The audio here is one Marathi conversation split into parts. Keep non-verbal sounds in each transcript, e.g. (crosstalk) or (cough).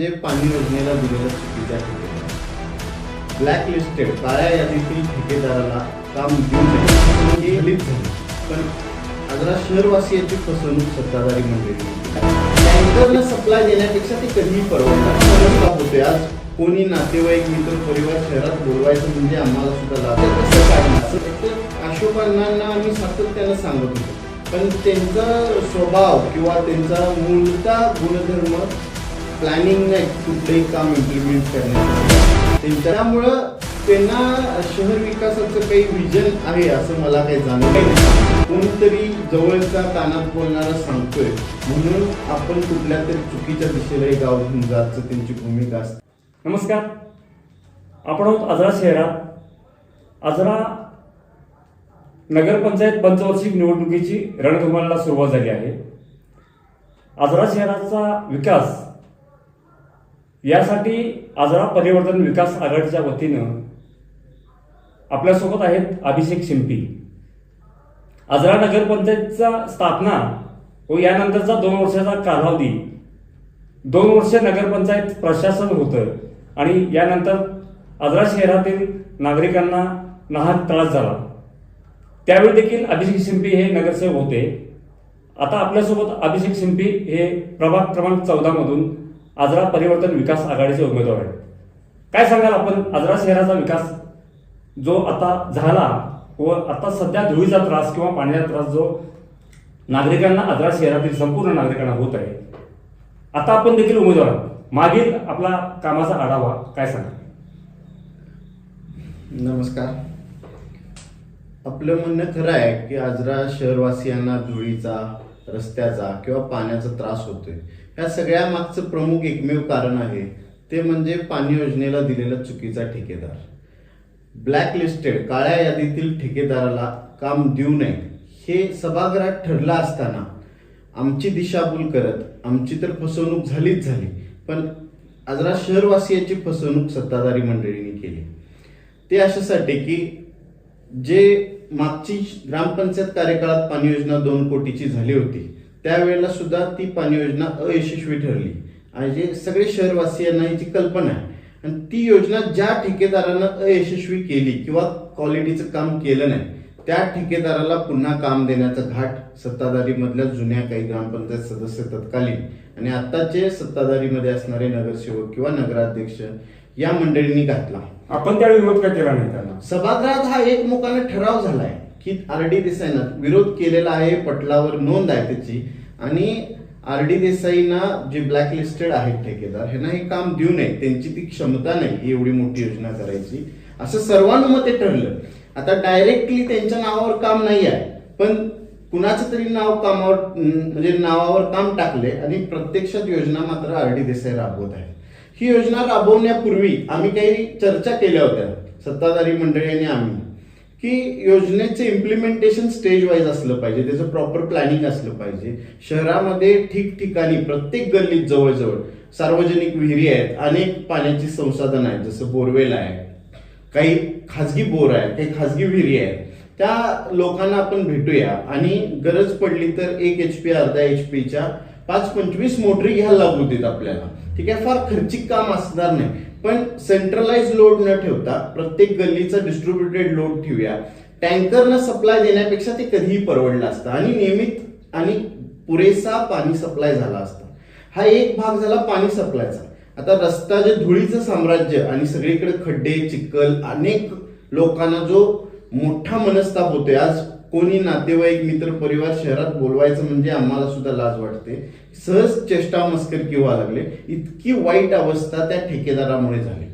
म्हणजे पाणी योजनेला दिलेल्या चुकीच्या ठिकाणी. ब्लॅक लिस्टेड काळ्या यादीतील ठेकेदाराला काम देऊ नये. पण आजरा शहरवासियाची फसवणूक सत्ताधारी मंडळी. टँकरला सप्लाय देण्यापेक्षा ते कधीही परवडतात होते आज कोणी नातेवाईक मित्र परिवार शहरात बोलवायचं म्हणजे आम्हाला सुद्धा लाभ कसं काढणार असं अशोकांना आम्ही सातत्यानं सांगत होतो. पण त्यांचा स्वभाव किंवा त्यांचा मूलता गुणधर्म प्लॅनिंग नाही कुठलंही काम इम्प्लिमेंट करण्याचं त्यामुळं त्यांना शहर विकासाचं काही विजन आहे असं मला काही जाणवलं नाही. कोणीतरी जवळचा कानात बोलणारा सांगतोय. म्हणून आपण कुठल्या तरी चुकीच्या दिशेलाही गाव घेऊन जायचं त्यांची भूमिका असते. नमस्कार. आपण आहोत आजरा शहरात. आजरा नगरपंचायत पंचवार्षिक निवडणुकीची रणधुमाला सुरुवात झाली आहे. आजरा शहराचा विकास यासाठी आजरा परिवर्तन विकास आघाडीच्या वतीनं आपल्यासोबत आहेत अभिषेक शिंपी. आजरा नगरपंचायतचा स्थापना व यानंतरचा दोन वर्षाचा कालावधी. दोन वर्ष नगरपंचायत प्रशासन होतं आणि यानंतर आजरा शहरातील नागरिकांना नाहक त्रास झाला. त्यावेळी देखील अभिषेक शिंपी हे नगरसेवक होते. आता आपल्यासोबत अभिषेक शिंपी हे प्रभाग क्रमांक चौदामधून आजरा परिवर्तन विकास आघाडीचे उमेदवार आहेत. काय सांगाल आपण? आजरा शहराचा विकास जो आता झाला व आता सध्या धुळीचा त्रास किंवा पाण्याचा त्रास जो नागरिकांना आजरा शहरातील संपूर्ण नागरिकांना होत आहे. आता आपण देखील उमेदवार आहोत. मागील आपला कामाचा आढावा काय सांगा नमस्कार. आपलं म्हणणं खरं आहे की आजरा शहरवासियांना धुळीचा रस्त्याचा किंवा पाण्याचा त्रास होतोय. ह्या सगळ्या मागचं प्रमुख एकमेव कारण आहे. ते म्हणजे पाणी योजनेला दिलेला चुकीचा ठेकेदार. ब्लॅक लिस्टेड काळ्या यादीतील ठेकेदाराला काम देऊ नये हे सभागृहात ठरलं असताना आमची दिशाभूल करत आमची तर फसवणूक झालीच झाली पण आजरा शहरवासियाची फसवणूक सत्ताधारी मंडळींनी केली. ते अशासाठी की जे मागची ग्रामपंचायत कार्यकाळात पाणी योजना दोन कोटीची झाली होती त्यावेळेला सुद्धा ती पाणी योजना अयशस्वी ठरली. आणि जे सगळे शहरवासियांना याची कल्पना आहे. आणि ती योजना ज्या ठेकेदारानं अयशस्वी केली किंवा क्वालिटीचं काम केलं नाही त्या ठेकेदाराला पुन्हा काम देण्याचा घाट सत्ताधारी मधल्या जुन्या काही ग्रामपंचायत सदस्य तत्कालीन आणि आत्ताचे सत्ताधारीमध्ये असणारे नगरसेवक किंवा नगराध्यक्ष या मंडळींनी घातला. आपण त्यावेळी विरोध का केला नाही त्यांना? सभागृहात हा एकमुखाने ठराव झालाय. की आर डी देसाईनं विरोध केलेला आहे पटलावर नोंद आहे त्याची. आणि आर डी देसाईंना जे ब्लॅक लिस्टेड आहेत ठेकेदार ह्यांना हे काम देऊ नये. त्यांची ती क्षमता नाही एवढी मोठी योजना करायची. असं सर्वानुमते ठरलं. आता डायरेक्टली त्यांच्या नावावर काम नाही आहे पण कुणाचं तरी नाव कामावर म्हणजे नावावर काम टाकले आणि प्रत्यक्षात योजना मात्र आर डी देसाई राबवत आहे. ही योजना राबवण्यापूर्वी आम्ही काही चर्चा केल्या होत्या. सत्ताधारी मंडळी आणि आम्ही. की योजनेचे इम्प्लिमेंटेशन स्टेज वाईज असलं पाहिजे त्याचं प्रॉपर प्लॅनिंग असलं पाहिजे. शहरामध्ये ठिकठिकाणी प्रत्येक गल्लीत जवळजवळ सार्वजनिक विहिरी आहेत अनेक पाण्याची संसाधन आहेत जसं बोरवेल आहे काही खाजगी बोर आहे काही खाजगी विहिरी आहेत. त्या लोकांना आपण भेटूया आणि गरज पडली तर एक एच पी अर्धा एच पीच्या पाच पंचवीस मोटरी घ्यायला लागू देत आपल्याला. ठीक आहे? फार खर्चिक काम असणार नाही. पण सेंट्रलाइज लोड न ठेवता प्रत्येक गल्लीचा डिस्ट्रीब्युटेड लोड ठेवूया. टँकरनं सप्लाय देण्यापेक्षा ते कधीही परवडलं असतं आणि नियमित आणि पुरेसा पाणी सप्लाय झाला असता. हा एक भाग झाला पाणी सप्लायचा आता रस्ता जे धुळीचं साम्राज्य आणि सगळीकडे खड्डे चिखल अनेक लोकांना जो मोठा मनस्ताप होतोय आज कोणी नातेवाईक मित्र परिवार शहरात बोलवायचं म्हणजे आम्हाला सुद्धा लाज वाटते. सहज चेष्टा मस्कर किंवा लागले. इतकी वाईट अवस्था त्या ठेकेदारामुळे झाली.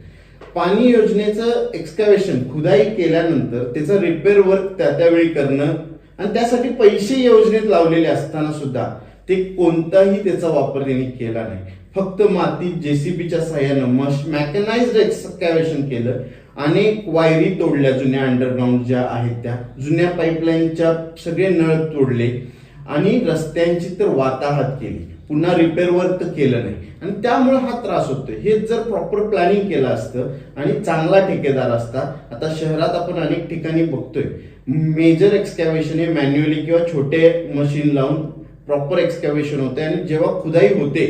पाणी योजनेचं एक्सकॅवेशन खुदाई केल्यानंतर त्याचं रिपेअर वर्क त्या त्यावेळी करणं आणि त्यासाठी पैसे योजनेत लावलेले असताना सुद्धा ते कोणताही त्याचा वापर त्यांनी केला नाही. फक्त माती जेसीबीच्या सहाय्यानं मश मॅकनाइज्ड एक्सकॅवेशन केलं अनेक वायरी तोडल्या जुन्या अंडरग्राऊंड ज्या आहेत त्या जुन्या पाईपलाईनच्या सगळे नळ तोडले. आणि रस्त्यांची तर वाताहत केली. पुन्हा रिपेअर वर्क तर केलं नाही. आणि त्यामुळे हा त्रास होतोय. हे जर प्रॉपर प्लॅनिंग केलं असतं आणि चांगला ठेकेदार असता आता शहरात आपण अनेक ठिकाणी बघतोय. मेजर एक्सकॅव्हेशन हे मॅन्युअली किंवा छोटे मशीन लावून प्रॉपर एक्सकॅव्हेशन होते आणि जेव्हा खुदाई होते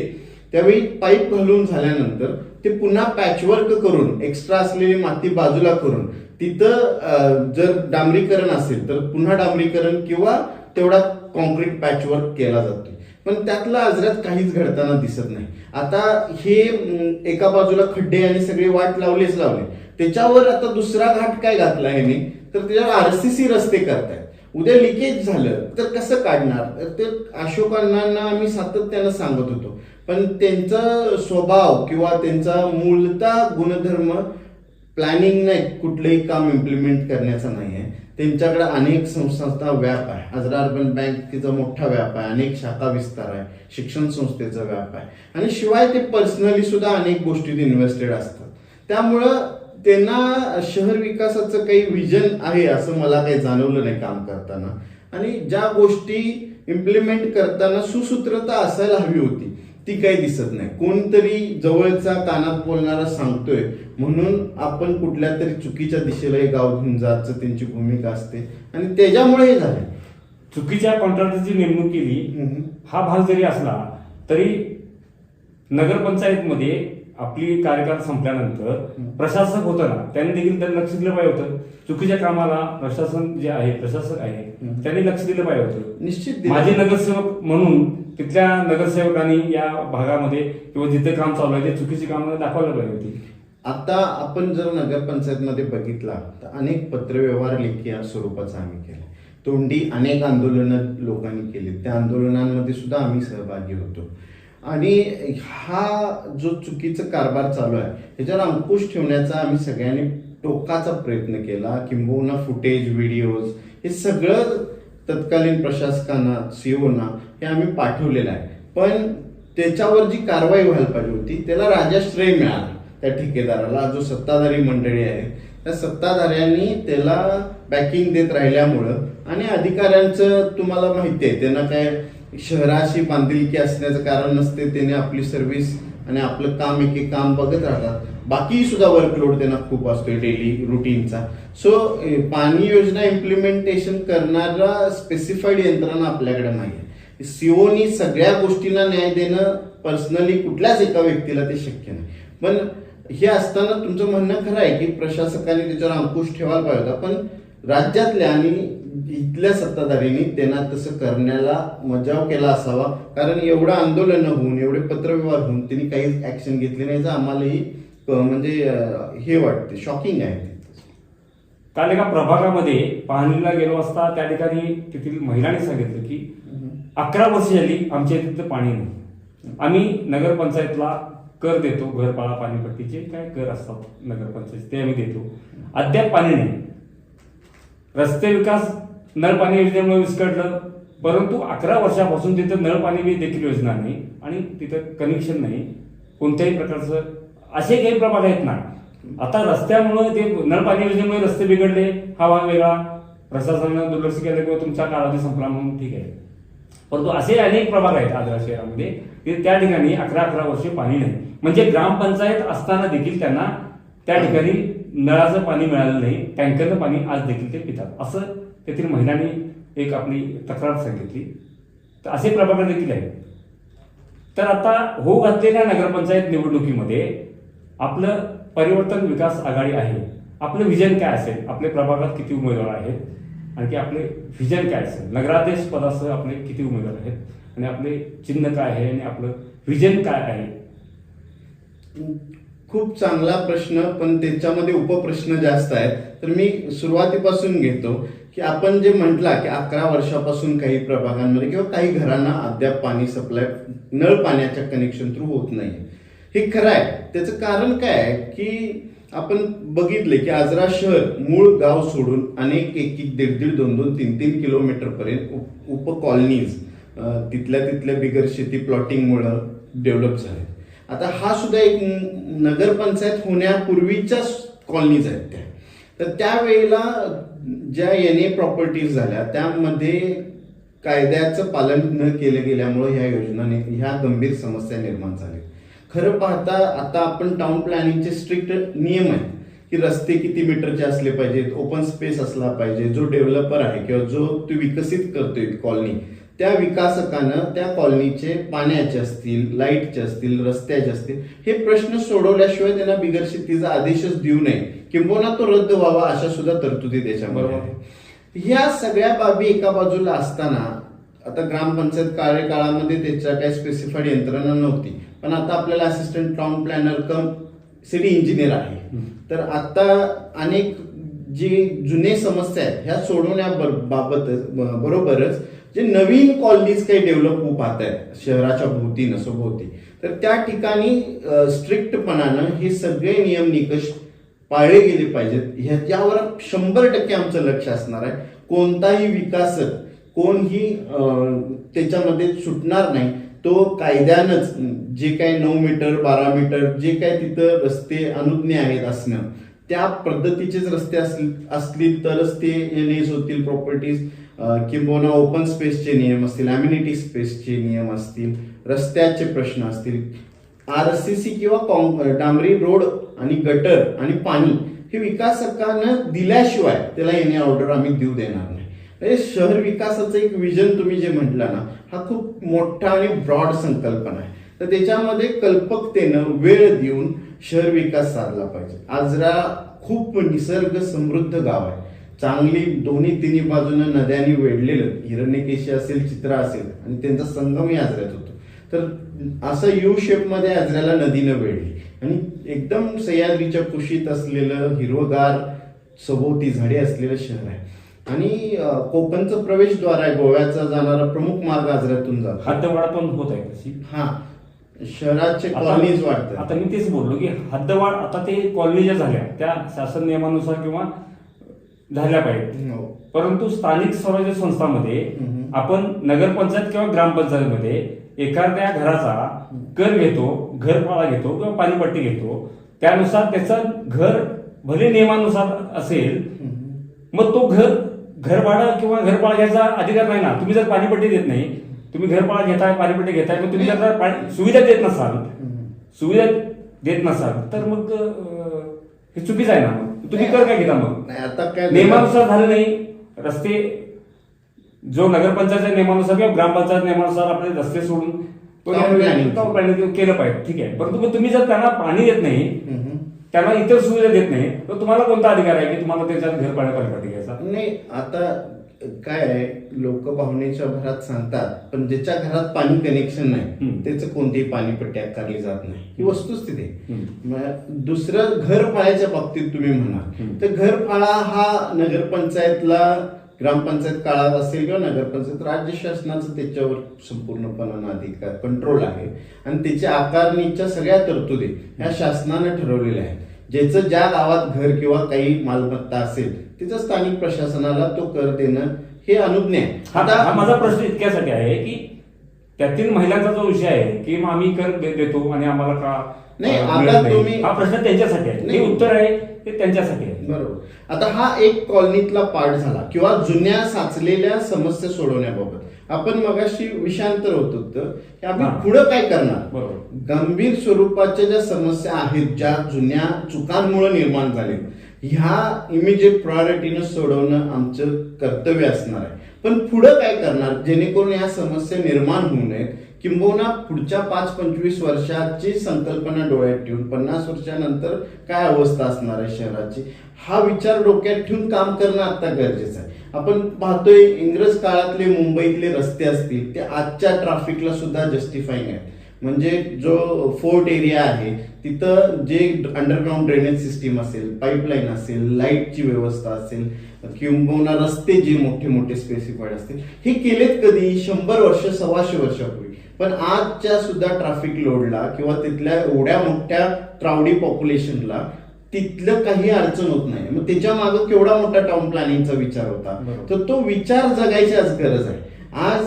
त्यावेळी पाईप घालून झाल्यानंतर ते पुन्हा पॅचवर्क करून एक्स्ट्रा असलेली माती बाजूला करून तिथं जर डांबरीकरण असेल तर पुन्हा डांबरीकरण किंवा तेवढा कॉन्क्रीट पॅचवर्क केला जातो पण त्यातला आजरात काहीच घडताना दिसत नाही. आता हे एका बाजूला खड्डे आणि सगळे वाट लावलेच लावले. त्याच्यावर आता दुसरा घाट काय घातला ह्याने? तर त्याच्यावर आरसीसी रस्ते करतायत. उद्या लिकेज झालं तर कसं काढणार? तर ते अशोकांना आम्ही सातत्यानं सांगत होतो. पण त्यांचा स्वभाव किंवा त्यांचा मूलता गुणधर्म प्लॅनिंग नाही. कुठलंही काम इम्प्लिमेंट करण्याचा नाही आहे त्यांच्याकडे अनेक संस्थांचा व्याप आहे. हजरा अर्बन बँकेचा मोठा व्याप आहे अनेक शाखा विस्तार आहे शिक्षण संस्थेचा व्याप आहे. आणि शिवाय ते पर्सनली सुद्धा अनेक गोष्टीत इन्व्हेस्टेड असतात. त्यामुळं त्यांना शहर विकासाचं काही विजन आहे असं मला काही जाणवलं नाही काम करताना. आणि ज्या गोष्टी इम्प्लिमेंट करताना सुसूत्रता असायला हवी होती ती काही दिसत नाही. कोणतरी जवळचा कानात बोलणारा सांगतोय. म्हणून आपण कुठल्या तरी चुकीच्या दिशेला हे गाव घेऊन जायचं त्यांची भूमिका असते. आणि त्याच्यामुळे हे झाले चुकीच्या कॉन्ट्रॅक्टरची नेमणूक केली हा भाग जरी असला तरी नगरपंचायतमध्ये आपली कार्यकाळ संपल्यानंतर प्रशासक होतं ना त्यांनी देखील त्यांनी लक्ष दिलं पाहिजे होतं. चुकीच्या कामाला प्रशासन जे आहे प्रशासक आहे. त्यांनी लक्ष दिलं पाहिजे होतं. निश्चित. माझे नगरसेवक म्हणून तिथल्या नगरसेवकांनी या भागामध्ये किंवा जिथे काम चालू आहे ते चुकीची कामं दाखवायला पाहिजे होती. आता आपण जर नगरपंचायतमध्ये बघितला तर अनेक पत्रव्यवहार लेखी या स्वरूपाचा आम्ही केला. तोंडी अनेक आंदोलनं लोकांनी केली. त्या आंदोलनांमध्ये सुद्धा आम्ही सहभागी होतो. आणि हा जो चुकीचा कारभार चालू आहे ह्याच्यावर अंकुश ठेवण्याचा आम्ही सगळ्यांनी टोकाचा प्रयत्न केला किंबहुना फुटेज व्हिडिओज हे सगळं तत्कालीन प्रशासकांना सीओना हे आम्ही पाठवलेलं आहे. पण त्याच्यावर जी कारवाई व्हायला पाहिजे होती त्याला राजाश्रय मिळाला त्या ठेकेदाराला. जो सत्ताधारी मंडळी आहे त्या सत्ताधाऱ्यांनी त्याला बॅकिंग देत राहिल्यामुळं आणि अधिकाऱ्यांचं तुम्हाला माहिती आहे त्यांना काय शहराशी बांधिलकी असण्याचं कारण नसते त्याने आपली सर्व्हिस आणि आपलं काम एक एक काम बघत राहतात. बाकी सुद्धा वर्कलोड त्यांना खूप असतोय डेली रुटीनचा सो पाणी योजना इम्प्लिमेंटेशन करणारा स्पेसिफाईड यंत्रणा आपल्याकडे नाही आहे सीओनी सगळ्या गोष्टींना न्याय देणं पर्सनली कुठल्याच एका व्यक्तीला ते शक्य नाही. पण हे असताना तुमचं म्हणणं खरं आहे की प्रशासकाने त्याच्यावर अंकुश ठेवायला पाहिजे होता. पण राज्यातल्या आणि इथल्या सत्ताधाऱ्यांनी त्यांना तसं करण्याला मजाव केला असावा. कारण एवढं आंदोलनं होऊन एवढे पत्रव्यवहार होऊन त्यांनी काही ऍक्शन घेतली नाही याचं आम्हालाही म्हणजे हे वाटते शॉकिंग आहे. काल एका प्रभागामध्ये पाहणीला गेलो असता त्या ठिकाणी तेथील महिलांनी सांगितलं की अकरा वर्ष झाली आमच्या तिथं पाणी नाही. आम्ही नगरपंचायतला कर देतो घरपाळा पाणीपट्टीचे काय कर असतात नगरपंचायत ते आम्ही देतो. अद्याप पाणी नाही. रस्ते विकास नळ पाणी योजनेमुळे विस्कटलं परंतु अकरा वर्षापासून तिथं नळ पाणी देखील योजना नाही आणि तिथं कनेक्शन नाही. कोणत्याही प्रकारचं असे काही प्रभाग आहेत ना. आता रस्त्यामुळं ते नळ पाणी योजनेमुळे रस्ते बिघडले. हा भाग वेगळा. प्रशासनानं दुर्लक्ष केलं किंवा तुमचा कालावधी संपला म्हणून ठीक आहे. परंतु असे अनेक प्रभाग आहेत आग्रा शहरामध्ये. की त्या ठिकाणी अकरा अकरा वर्षे पाणी नाही. म्हणजे ग्रामपंचायत असताना देखील त्यांना त्या ठिकाणी नळाचं पाणी मिळालं नाही. टँकरनं पाणी आज देखील ते पितात. असं तेथील महिलांनी एक आपली तक्रार सांगितली. तर असे प्रभाग देखील आहेत. तर आता होऊ घातलेल्या नगरपंचायत निवडणुकीमध्ये आपलं परिवर्तन विकास आघाडी आहे. आपलं विजन काय असेल? आपल्या प्रभागात किती उमेदवार आहेत? आणखी आपले व्हिजन काय असेल? नगराध्यक्ष पदासह आपले किती उमेदवार आहेत? आणि आपले चिन्ह काय आहे? आणि आपलं व्हिजन काय आहे? खूप चांगला प्रश्न पण त्याच्यामध्ये उपप्रश्न जास्त आहेत. तर मी सुरुवातीपासून घेतो की आपण जे म्हटला की अकरा वर्षापासून काही प्रभागांमध्ये किंवा काही घरांना अद्याप पाणी सप्लाय नळ पाण्याच्या कनेक्शन थ्रू होत नाही. हे खरं आहे. त्याचं कारण काय आहे की आपण बघितले की आजरा शहर मूळ गाव सोडून अनेक एक एक दीड दीड दोन दोन तीन तीन किलोमीटर पर्यंत उप कॉलनीज तिथल्या तिथल्या बिगर शेती प्लॉटिंगमुळं डेव्हलप झाले. आता हा सुद्धा एक नगरपंचायत होण्यापूर्वीच्या कॉलनीज आहेत त्या. तर त्यावेळेला ज्या एन ए प्रॉपर्टीज झाल्या त्यामध्ये कायद्याचं पालन न केलं गेल्यामुळे ह्या योजनाने ह्या गंभीर समस्या निर्माण झाल्या. खरं पाहता आता आपण टाउन प्लॅनिंगचे स्ट्रिक्ट नियम आहेत की रस्ते किती मीटरचे असले पाहिजेत ओपन स्पेस असला पाहिजे जो डेव्हलपर आहे किंवा जो तो विकसित करतोय कॉलनी त्या विकासकानं त्या कॉलनीचे पाण्याचे असतील लाईटचे असतील रस्त्याचे असतील हे प्रश्न सोडवल्याशिवाय त्यांना बिगरशेतीचा आदेशच देऊ नये. किंबहुना तो रद्द व्हावा अशा सुद्धा तरतुदी त्याच्यामध्ये बरोबर. आहे ह्या सगळ्या बाबी एका बाजूला असताना आता ग्रामपंचायत कार्यकाळामध्ये त्याच्या काही स्पेसिफाईड यंत्रणा नव्हती. पण आता आपल्याला assistant town planner cum city engineer आहे. तर आता अनेक जी जुने समस्या आहेत ह्या सोडवण्याबाबत बरोबरच जे नवीन कॉलनीज काही डेव्हलप होऊ पाहत आहेत शहराच्या भोवती नसोभोवती तर त्या ठिकाणी स्ट्रिक्टपणानं हे सगळे नियम निकष पाळले गेले पाहिजेत. ह्याच्यावर शंभर टक्के आमचं लक्ष असणार आहे. कोणताही विकासक कोणही त्याच्यामध्ये सुटणार नाही. तो कायद्यानंच जे काही नऊ मीटर बारा मीटर जे काही तिथं रस्ते अनुज्ञे आहेत असणं त्या पद्धतीचेच रस्ते असतील असतील तरच ते एन एस होतील प्रॉपर्टीज किंबहुना ओपन स्पेसचे नियम असतील अम्युनिटी स्पेसचे नियम असतील रस्त्याचे प्रश्न असतील. आर सी सी किंवा कॉम डांबरी रोड आणि गटर आणि पाणी हे विकासकानं दिल्याशिवाय त्याला येणे ऑर्डर आम्ही देऊ देणार नाही. म्हणजे शहर विकासाचं एक विजन तुम्ही जे म्हटलं ना हा खूप मोठा आणि ब्रॉड संकल्पना आहे. तर त्याच्यामध्ये कल्पकतेनं वेळ देऊन शहर विकास साधला पाहिजे. आजरा खूप निसर्ग समृद्ध गाव आहे. चांगली दोन्ही तिन्ही बाजूनं नद्यांनी वेढलेलं हिरण्यकेशी असेल चित्रा असेल आणि त्यांचा संगमही आजऱ्यात होतो. तर असं यू शेपमध्ये आजऱ्याला नदीनं वेढली. आणि एकदम सह्याद्रीच्या कुशीत असलेलं हिरवगार सभोवती झाडे असलेलं शहर आहे. आणि कोकणचं प्रवेशद्वार आहे गोव्याचा जाणारा प्रमुख मार्ग आजऱ्यातून जातो. हद्दवाढ पण होत आहे हा. शहराचे कॉलनीज वाढतात. आता मी तेच बोललो की हद्दवाढ आता ते कॉलनी ज्या झाल्या. त्या शासन नियमानुसार किंवा झाल्या पाहिजेत. हो. परंतु स्थानिक स्वराज्य संस्थांमध्ये हम्म. आपण नगरपंचायत किंवा ग्रामपंचायतमध्ये एखाद्या घराचा कर घेतो घरफाळा घेतो किंवा पाणीपट्टी घेतो त्यानुसार त्याचं घर भले नियमानुसार असेल मग तो घर घरभाडा किंवा घरपाळा घ्यायचा अधिकार नाही ना. तुम्ही जर पाणीपट्टी देत नाही तुम्ही घरपाळा घेताय पाणीपट्टी घेताय मग तुम्ही पाणी- सुविधा देत नसाल. सुविधा देत नसाल तर मग हे चुकीचं आहे ना मग. तुम्ही कर काय घेता मग? नाही आता काय नियमानुसार झालं नाही. रस्ते जो नगरपंचायतच्या नियमानुसार किंवा ग्रामपंचायत नियमानुसार आपले रस्ते सोडून केलं पाहिजे. ठीक आहे. परंतु मग तुम्ही जर त्यांना पाणी देत नाही. त्यांना इतर सुविधा देत नाही तर तुम्हाला कोणता अधिकार आहे की तुम्हाला त्यांच्यात घर पाण्यापाठी घ्यायचा? नाही आता काय लोक भावनेच्या भरात सांगतात पण ज्याच्या घरात पाणी कनेक्शन नाही. त्याचं कोणतीही पाणीपट्टी आकारली जात नाही ही वस्तुस्थिती आहे. दुसरं घर फाळ्याच्या बाबतीत तुम्ही म्हणाल हम्म. तर घर फाळा हा नगरपंचायतला ग्रामपंचायत काळात असेल किंवा नगरपंचायत राज्य शासनाचं त्याच्यावर संपूर्णपणानं अधिकार कंट्रोल आहे आणि त्याच्या आकारणीच्या सगळ्या तरतुदी ह्या शासनानं ठरवलेल्या आहेत ज्याचं ज्या गावात घर किंवा काही मालमत्ता असेल तिथं स्थानिक प्रशासनाला तो कर देणं हे अनुज्ञ आहे हा हा माझा प्रश्न इतक्यासाठी आहे की त्यातील महिलांचा जो विषय आहे की मग आम्ही कर दे- देतो आणि आम्हाला का नाही, अं, आता मिळत नाही? तुम्ही- हा प्रश्न त्यांच्यासाठी आहे नाही. उत्तर आहे ते त्यांच्यासाठी आहे बरोबर आता हा एक कॉलनीतला पार्ट झाला किंवा जुन्या साचलेल्या समस्या सोडवण्याबाबत आपण मगाशी विषयांतर होत होतं की आम्ही हा. पुढं काय करणार? गंभीर स्वरूपाच्या ज्या समस्या आहेत ज्या जुन्या चुकांमुळे निर्माण झाले ह्या इमिजिएट प्रायोरिटीनं सोडवणं आमचं कर्तव्य असणार आहे. पण पुढं काय करणार? जेणेकरून या समस्या निर्माण होऊ नयेत. किंबहुना पुढच्या पाच पंचवीस वर्षाची संकल्पना डोळ्यात ठेवून पन्नास वर्षानंतर काय अवस्था असणार आहे शहराची? हा विचार डोक्यात ठेवून काम करणं आता गरजेचं आहे. आपण पाहतोय इंग्रज काळातले मुंबईतले रस्ते असतील ते आजच्या ट्रॅफिकला सुद्धा जस्टिफाईंग आहेत म्हणजे जो फोर्ट एरिया आहे तिथं जे अंडरग्राऊंड ड्रेनेज सिस्टीम असेल पाईपलाईन असेल लाईटची व्यवस्था असेल किंबहुना रस्ते जे मोठे मोठे स्पेसिफाईड असतील हे केलेत कधी? शंभर वर्ष सव्वाशे वर्षापूर्वी. पण आजच्या सुद्धा ट्रॅफिक लोडला किंवा तिथल्या एवढ्या मोठ्या क्राऊडी पॉप्युलेशनला तिथलं काही अडचण होत नाही. मग त्याच्यामागे केवढा मोठा टाउन प्लॅनिंगचा विचार होता. तर तो विचार जगायची आज गरज आहे. आज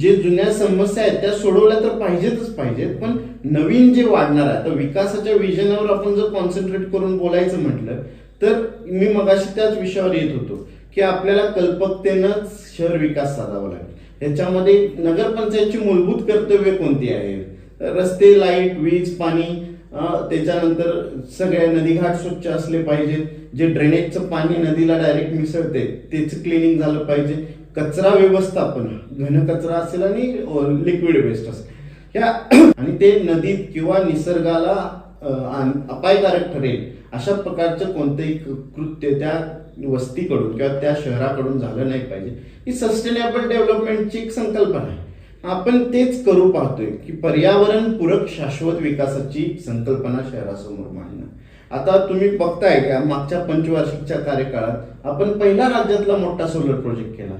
जे जुन्या समस्या आहेत त्या सोडवल्या तर पाहिजेतच पाहिजेत पण नवीन जे वाढणार आहे तर विकासाच्या विजनावर आपण जर कॉन्सन्ट्रेट करून बोलायचं म्हटलं तर मी मगाशी त्याच विषयावर येत होतो की आपल्याला कल्पकतेनंच शहर विकास साधावा लागेल. ह्याच्यामध्ये नगरपंचायतची मूलभूत कर्तव्य कोणती आहेत रस्ते लाइट वीज पाणी त्याच्यानंतर सगळ्या नदीघाट स्वच्छ असले पाहिजेत. जे ड्रेनेजचं पाणी नदीला डायरेक्ट मिसळते त्याचं क्लिनिंग झालं पाहिजे. कचरा व्यवस्थापन घन कचरा असेल आणि लिक्विड वेस्ट असेल. ह्या (clears throat) आणि ते नदीत किंवा निसर्गाला अपायकारक ठरेल. अशा प्रकारचं कोणतंही कृत्य त्या वस्तीकडून किंवा त्या शहराकडून झालं नाही पाहिजे. ही सस्टेनेबल डेव्हलपमेंटची एक संकल्पना आहे. आपण तेच करू पाहतोय की पर्यावरण पूरक शाश्वत विकासाची संकल्पना शहरासमोर मांडणं. आता तुम्ही बघताय का मागच्या पंचवार्षिकच्या कार्यकाळात आपण पहिला राज्यातला मोठा सोलर प्रोजेक्ट केला.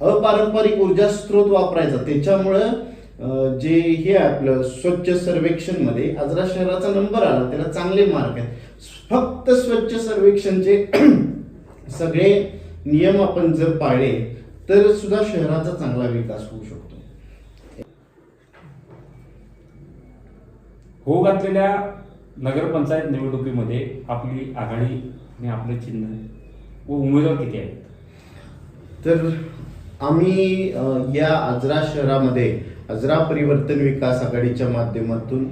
अपारंपरिक ऊर्जा स्रोत वापरायचा. त्याच्यामुळं जे हे आहे आपलं स्वच्छ सर्वेक्षणमध्ये आजरा शहराचा नंबर आला त्याला चांगले मार्क आहेत. फक्त स्वच्छ सर्वेक्षणचे सगळे नियम आपण जर पाळले तर सुद्धा शहराचा चांगला विकास होऊ शकतो. हो घातलेल्या नगरपंचायत निवडणुकीमध्ये आपली आघाडी आणि आपलं चिन्ह व उमेदवार किती आहेत? तर आम्ही या आजरा शहरामध्ये आजरा परिवर्तन विकास आघाडीच्या माध्यमातून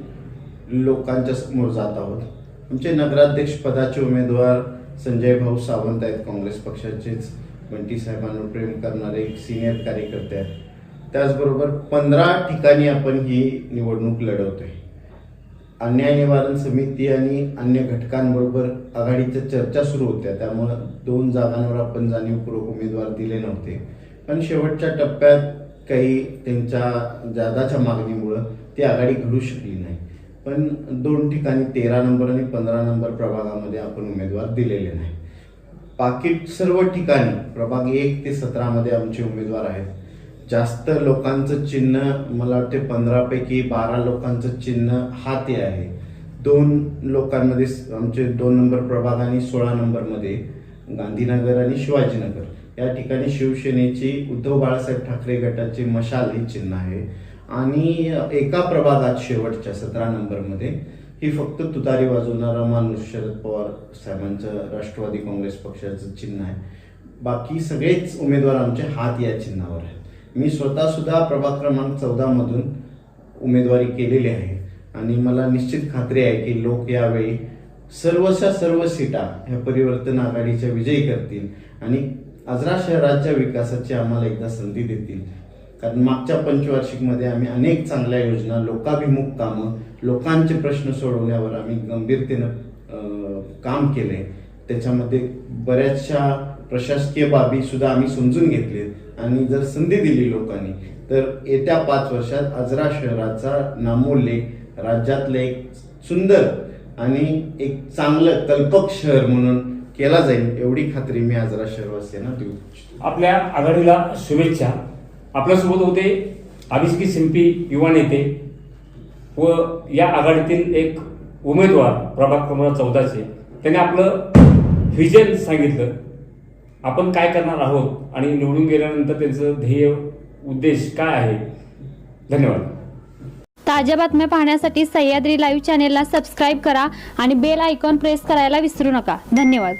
लोकांच्या समोर जात आहोत. आमचे नगराध्यक्ष पदाचे उमेदवार संजय भाऊ सावंत आहेत काँग्रेस पक्षाचेच बंटी साहेबांवर प्रेम करणारे एक सिनियर कार्यकर्ते आहेत. त्याचबरोबर पंधरा ठिकाणी आपण ही निवडणूक लढवतोय. अन्याय निवारण समिती आणि अन्य घटकांबरोबर आघाडीच्या चर्चा सुरू होत्या. त्यामुळं दोन जागांवर आपण जाणीवपूर्वक उमेदवार दिले नव्हते. पण शेवटच्या टप्प्यात काही त्यांच्या जादाच्या मागणीमुळं ती आघाडी घडू शकली पण दोन ठिकाणी तेरा नंबर आणि पंधरा नंबर प्रभागामध्ये आपण उमेदवार दिलेले नाही. बाकी सर्व ठिकाणी प्रभाग एक ते सतरामध्ये आमचे उमेदवार आहेत. जास्त लोकांचं चिन्ह मला वाटते पंधरापैकी बारा लोकांचं चिन्ह हाती आहे. दोन लोकांमध्ये आमचे दोन नंबर प्रभाग आणि सोळा नंबरमध्ये गांधीनगर आणि शिवाजीनगर. या ठिकाणी शिवसेनेची उद्धव बाळासाहेब ठाकरे गटाचे मशाल हे चिन्ह आहे. आणि एका प्रभागात शेवटच्या सतरा नंबरमध्ये ही फक्त तुतारी वाजवणारा माणूस शरद पवार साहेबांचं राष्ट्रवादी काँग्रेस पक्षाचं चिन्ह आहे. बाकी सगळेच उमेदवार आमचे हात या चिन्हावर आहेत. मी स्वतः सुद्धा प्रभाग क्रमांक चौदामधून उमेदवारी केलेली आहे. आणि मला निश्चित खात्री आहे की लोक यावेळी सर्वशा सर्व सीटा ह्या परिवर्तन आघाडीच्या विजयी करतील आणि आजरा शहराच्या विकासाची आम्हाला एकदा संधी देतील. कारण मागच्या पंचवार्षिकमध्ये आम्ही अनेक चांगल्या योजना लोकाभिमुख कामं लोकांचे प्रश्न सोडवण्यावर आम्ही गंभीरतेनं काम केले. त्याच्यामध्ये बऱ्याचशा प्रशासकीय बाबी सुद्धा आम्ही समजून घेतलेत. आणि जर संधी दिली लोकांनी तर येत्या पाच वर्षात आजरा शहराचा नामोल्लेख राज्यातलं एक सुंदर आणि एक चांगलं कल्पक शहर म्हणून केला जाईल एवढी खात्री मी आजरा शहरवासियांना देऊ आपल्या आघाडीला शुभेच्छा. आपल्यासोबत होते अभिषेकी शिंपी युवा नेते व या आघाडीतील एक उमेदवार प्रभाग क्रमांक चौदाचे. त्याने आपलं व्हिजन सांगितलं. आपण काय करणार आहोत आणि निवडून गेल्यानंतर त्यांचं ध्येय उद्देश काय आहे? धन्यवाद. ताज्या बातम्या पाहण्यासाठी सह्याद्री लाईव्ह चॅनेलला सबस्क्राईब करा आणि बेल आयकॉन प्रेस करायला विसरू नका. धन्यवाद.